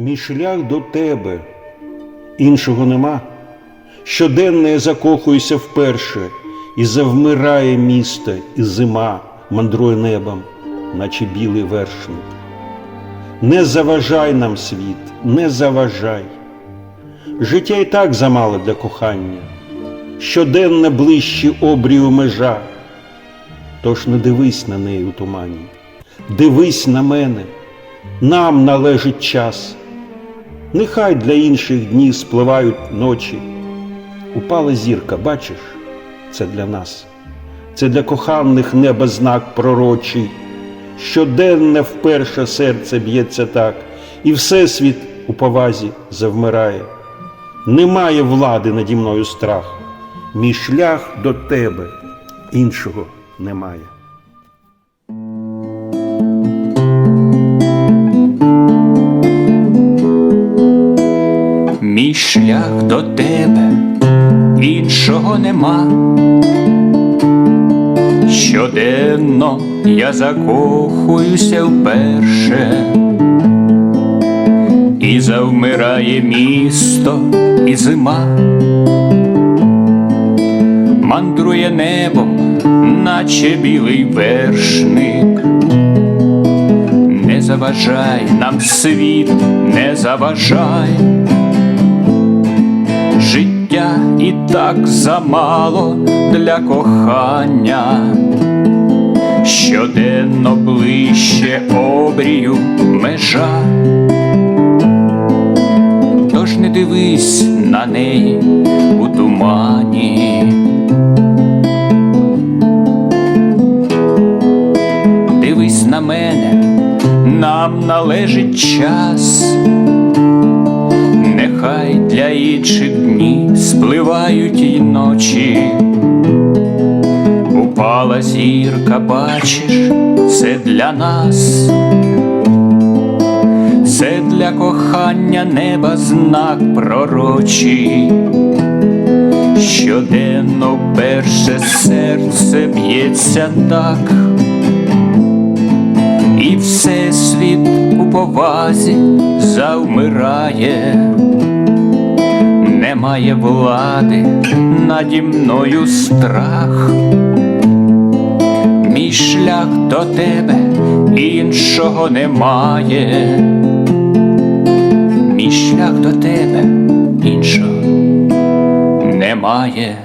Мій шлях до тебе, іншого нема. Щоденно я закохуюся вперше, і завмирає місто, і зима мандрує небом, наче білий вершник. Не заважай нам світ, не заважай. Життя і так замало для кохання, щоденно ближче обрію межа. Тож не дивись на неї у тумані, дивись на мене, нам належить час. Нехай для інших днів спливають ночі. Упала зірка, бачиш, це для нас, це для коханих неба знак пророчий. Щоденне вперше серце б'ється так, і всесвіт у повазі завмирає. Немає влади наді мною страх, мій шлях до тебе іншого немає. Мій шлях до тебе іншого нема. Щоденно я закохуюся вперше, і завмирає місто і зима, мандрує небом, наче білий вершник. Не заважай нам світ, не заважай. Життя і так замало для кохання, щоденно ближче обрію межа. Тож не дивись на неї у тумані. Дивись на мене, нам належить час. Нехай для інших дні спливають й ночі. Упала зірка, бачиш, це для нас, це для кохання неба знак пророчий. Щоденно перше серце б'ється так, і всесвіт у повазі завмирає, немає влади наді мною страх, мій шлях до тебе іншого немає, мій шлях до тебе іншого немає.